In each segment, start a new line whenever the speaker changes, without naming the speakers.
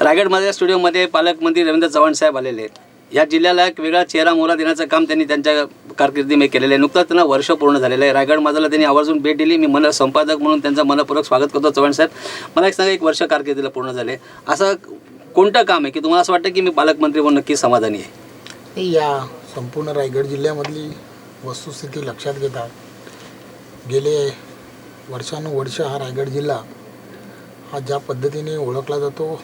रायगडमध्ये स्टुडिओमध्ये पालकमंत्री रवींद्र चव्हाण साहेब आलेले आहेत. या जिल्ह्याला एक वेगळा चेहरा मोहरा देण्याचं काम त्यांनी त्यांच्या कारकिर्दीमध्ये केलेलं आहे. नुकतंच त्यांना वर्ष पूर्ण झालेलं आहे. रायगड माझाला त्यांनी आवर्जून भेट दिली. मी मन संपादक म्हणून त्यांचं मनपूर्वक स्वागत करतो चव्हाण साहेब. मला एक सांगा एक वर्ष कारकिर्दीला पूर्ण झाले. असं कोणतं काम आहे की तुम्हाला असं वाटतं की मी पालकमंत्री म्हणून नक्की समाधानी आहे?
या संपूर्ण रायगड जिल्ह्यामधली वस्तुस्थिती लक्षात घेता गेले वर्षानुवर्ष हा रायगड जिल्हा हा ज्या पद्धतीने ओळखला जातो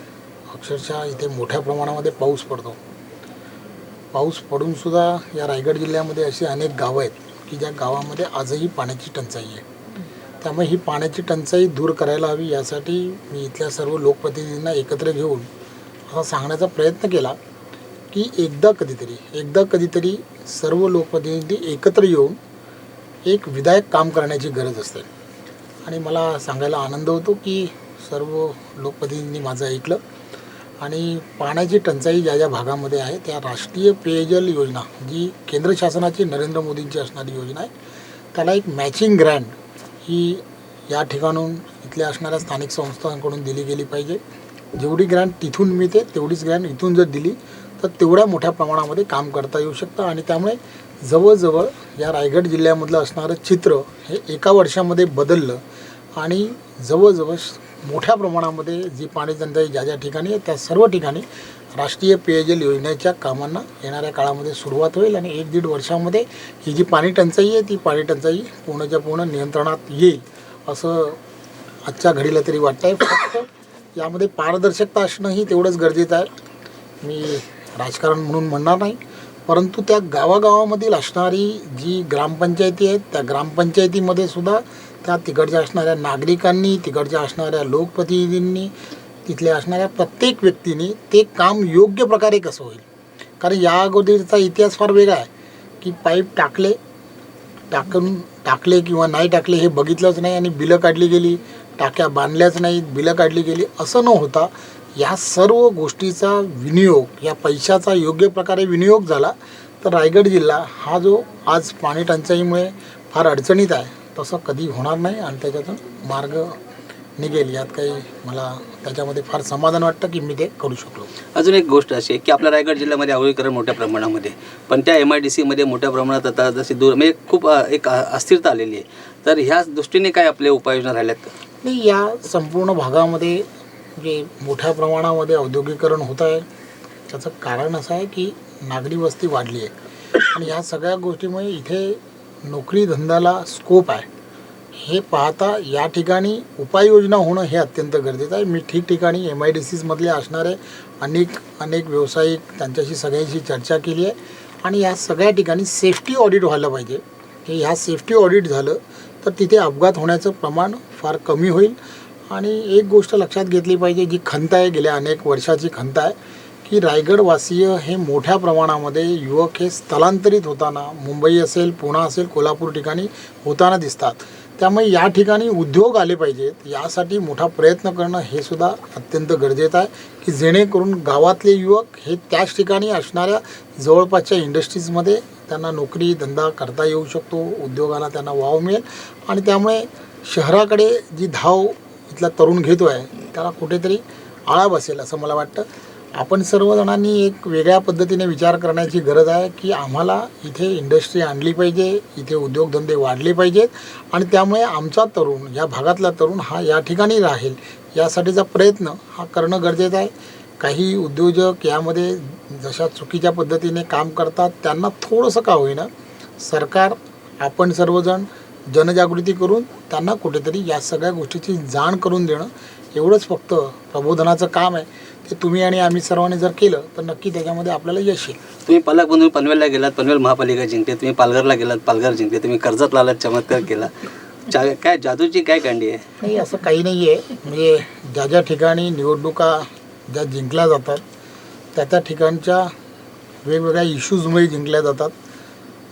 अक्षरशः इथे मोठ्या प्रमाणामध्ये पाऊस पडतो. पाऊस पडूनसुद्धा या रायगड जिल्ह्यामध्ये अशी अनेक गावं आहेत की ज्या गावामध्ये आजही पाण्याची टंचाई आहे. त्यामुळे ही पाण्याची टंचाई दूर करायला हवी यासाठी मी इथल्या सर्व लोकप्रतिनिधींना एकत्र घेऊन असा सांगण्याचा प्रयत्न केला की एकदा कधीतरी एकदा कधीतरी सर्व लोकप्रतिनिधी एकत्र येऊन एक विधायक काम करण्याची गरज असते. आणि मला सांगायला आनंद होतो की सर्व लोकप्रतिनिधींनी माझं ऐकलं. आणि पाण्याची टंचाई ज्या ज्या भागामध्ये आहे त्या राष्ट्रीय पेयजल योजना जी केंद्र शासनाची नरेंद्र मोदींची असणारी योजना आहे त्याला एक मॅचिंग ग्रँड ही या ठिकाणून इथल्या असणाऱ्या स्थानिक संस्थांकडून दिली गेली पाहिजे. जेवढी ग्रँट तिथून मिळते तेवढीच ग्रँट इथून जर दिली तर तेवढ्या मोठ्या प्रमाणामध्ये काम करता येऊ शकतं. आणि त्यामुळे जवळजवळ या रायगड जिल्ह्यामधलं असणारं चित्र हे एका वर्षामध्ये बदललं आणि जवळजवळ मोठ्या प्रमाणामध्ये जी पाणी टंचाई ज्या ज्या ठिकाणी आहे त्या सर्व ठिकाणी राष्ट्रीय पेयजल योजनेच्या कामांना येणाऱ्या काळामध्ये सुरुवात होईल आणि एक दीड वर्षामध्ये ही जी पाणी टंचाई आहे ती पाणी टंचाई पूर्णच्या पूर्ण नियंत्रणात येईल असं आजच्या घडीला तरी वाटतं आहे फक्त यामध्ये पारदर्शकता असणंही तेवढंच गरजेचं आहे. मी राजकारण म्हणून म्हणणार नाही परंतु त्या गावागावामधील असणारी जी ग्रामपंचायती आहेत त्या ग्रामपंचायतीमध्ये सुद्धा त्या तिकडच्या असणाऱ्या नागरिकांनी तिकडच्या असणाऱ्या लोकप्रतिनिधींनी तिथल्या असणाऱ्या प्रत्येक व्यक्तीने ते काम योग्य प्रकारे कसं होईल? कारण या अगोदरचा इतिहास फार वेगळा आहे की पाईप टाकले टाकून टाकले किंवा नाही टाकले हे बघितलंच नाही आणि बिलं काढली गेली टाक्या बांधल्याच नाहीत बिलं काढली गेली असं न होता या सर्व गोष्टीचा विनियोग या पैशाचा योग्य प्रकारे विनियोग झाला तर रायगड जिल्हा हा जो आज पाणी टंचाईमुळे फार अडचणीत आहे. तसं कधी होणार नाही आणि त्याच्यातून मार्ग निघेल यात काही मला त्याच्यामध्ये फार समाधान वाटतं की मी ते करू शकलो.
अजून एक गोष्ट अशी आहे की आपल्या रायगड जिल्ह्यामध्ये औद्योगिकरण मोठ्या प्रमाणामध्ये पण त्या एम आय डी सीमध्ये मोठ्या प्रमाणात आता जशी दूर म्हणजे खूप एक अस्थिरता आलेली आहे. तर ह्या दृष्टीने काय आपल्या उपाययोजना राहिल्यात?
नाही या संपूर्ण भागामध्ये जे मोठ्या प्रमाणामध्ये औद्योगिकरण होत आहे त्याचं कारण असं आहे की नागरी वस्ती वाढली आहे. आणि या सगळ्या गोष्टीमुळे इथे नोकरी धंद्याला स्कोप आहे. हे पाहता या ठिकाणी उपाययोजना होणं हे अत्यंत गरजेचं आहे. मी ठिकठिकाणी एम आय डी सीजमधले असणारे अनेक अनेक व्यावसायिक त्यांच्याशी सगळ्यांशी चर्चा केली आहे. आणि ह्या सगळ्या ठिकाणी सेफ्टी ऑडिट व्हायला पाहिजे. हे ह्या सेफ्टी ऑडिट झालं तर तिथे अपघात होण्याचं प्रमाण फार कमी होईल. आणि एक गोष्ट लक्षात घेतली पाहिजे जी खंत आहे गेल्या अनेक वर्षाची खंत आहे की रायगडवासीय हे मोठ्या प्रमाणामध्ये युवक हे स्थलांतरित होताना मुंबई असेल पुणा असेल कोल्हापूर ठिकाणी होताना दिसतात. त्यामुळे या ठिकाणी उद्योग आले पाहिजेत. यासाठी मोठा प्रयत्न करणं हे सुद्धा अत्यंत गरजेचं आहे की जेणेकरून गावातले युवक हे त्याच ठिकाणी असणाऱ्या जवळपासच्या इंडस्ट्रीजमध्ये त्यांना नोकरी धंदा करता येऊ शकतो उद्योगाला त्यांना वाव मिळेल. आणि त्यामुळे शहराकडे जी धाव इथला तरुण घेतो आहे त्याला कुठेतरी आळा बसेल असं मला वाटतं. आपण सर्वजणांनी एक वेगळ्या पद्धतीने विचार करण्याची गरज आहे की आम्हाला इथे इंडस्ट्री आणली पाहिजे इथे उद्योगधंदे वाढले पाहिजेत आणि त्यामुळे आमचा तरुण या भागातला तरुण हा या ठिकाणी राहील. यासाठीचा प्रयत्न हा करणं गरजेचं आहे. काही उद्योजक यामध्ये जशा चुकीच्या पद्धतीने काम करतात त्यांना थोडंसं का होईना सरकार आपण सर्वजण जनजागृती करून त्यांना कुठेतरी या सगळ्या गोष्टीची जाण करून देणं एवढंच फक्त प्रबोधनाचं काम आहे. ते तुम्ही आणि आम्ही सर्वांनी जर केलं तर नक्की त्याच्यामध्ये आपल्याला यश येईल.
तुम्ही पालक म्हणून पनवेलला गेलात पनवेल महापालिका जिंकले तुम्ही पालघरला गेलात पालघर जिंकले तुम्ही कर्जत आलात चमत्कार केला. चा काय जादूची काय कांडी आहे?
नाही असं काही नाही आहे म्हणजे ज्या ज्या ठिकाणी निवडणुका ज्या जिंकल्या जातात त्या त्या ठिकाणच्या वेगवेगळ्या इश्यूजमुळे जिंकल्या जातात.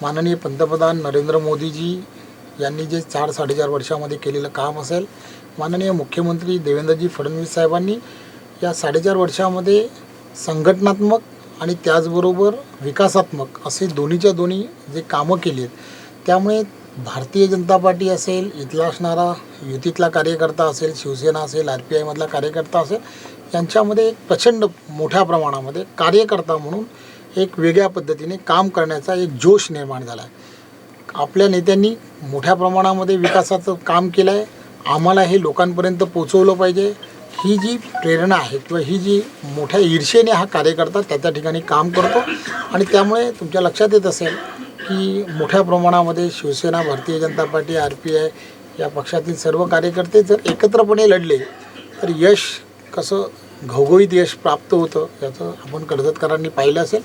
माननीय पंतप्रधान नरेंद्र मोदीजी यांनी जे चार साडेचार वर्षामध्ये केलेलं काम असेल माननीय मुख्यमंत्री देवेंद्रजी फडणवीस साहेबांनी या साडेचार वर्षामध्ये संघटनात्मक आणि त्याचबरोबर विकासात्मक असे दोन्हीच्या दोन्ही जे कामं केली आहेत त्यामुळे भारतीय जनता पार्टी असेल इथला असणारा युतीतला कार्यकर्ता असेल शिवसेना असेल आर पी आयमधला कार्यकर्ता असेल यांच्यामध्ये एक प्रचंड मोठ्या प्रमाणामध्ये कार्यकर्ता म्हणून एक वेगळ्या पद्धतीने काम करण्याचा एक जोश निर्माण झाला आहे. आपल्या नेत्यांनी मोठ्या प्रमाणामध्ये विकासाचं काम केलं आहे आम्हाला हे लोकांपर्यंत पोचवलं पाहिजे. ही जी प्रेरणा आहे किंवा ही जी मोठ्या ईर्षेने हा कार्यकर्ता त्या त्या ठिकाणी काम करतो आणि त्यामुळे तुमच्या लक्षात येत असेल की मोठ्या प्रमाणामध्ये Shivsena Bharatiya Janata party R P I या पक्षातील सर्व कार्यकर्ते जर एकत्रपणे लढले तर यश कसं घवघवीत यश प्राप्त होतं याचं आपण कर्जतकरांनी पाहिलं असेल.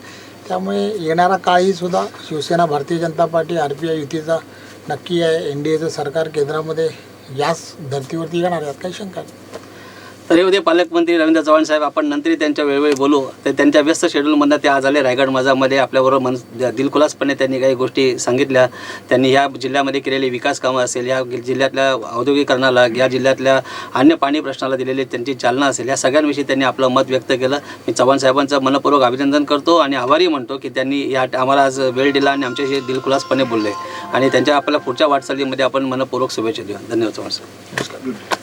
त्यामुळे येणारा काळही सुद्धा Shivsena Bharatiya Janata party R P I युतीचा नक्की आहे. एन डी एचं सरकार केंद्रामध्ये याच धर्तीवरती येणार यात काही शंका नाही.
तर हे होते पालकमंत्री रवींद्र चव्हाण साहेब आपण नंतरही त्यांच्या वेळोवेळी बोलू. तर त्यांच्या व्यस्त शेड्यूलमधनं ते आज आले. रायगड माझामध्ये आपल्याबरोबर मन दिलखुलासपणे त्यांनी काही गोष्टी सांगितल्या. त्यांनी ह्या जिल्ह्यामध्ये केलेली विकास कामं असेल या जिल्ह्यातल्या औद्योगिकरणाला या जिल्ह्यातल्या अन्य पाणी प्रश्नाला दिलेली त्यांची चालना असेल या सगळ्यांविषयी त्यांनी आपलं मत व्यक्त केलं. मी चव्हाण साहेबांचं मनपूर्वक अभिनंदन करतो आणि आभारी म्हणतो की त्यांनी या आम्हाला आज वेळ दिला आणि आमच्याशी दिलखुलासपणे बोलले. आणि त्यांच्या आपल्या पुढच्या वाटचालीमध्ये आपण मनपूर्वक शुभेच्छा देऊ. धन्यवाद चव्हाण साहेब.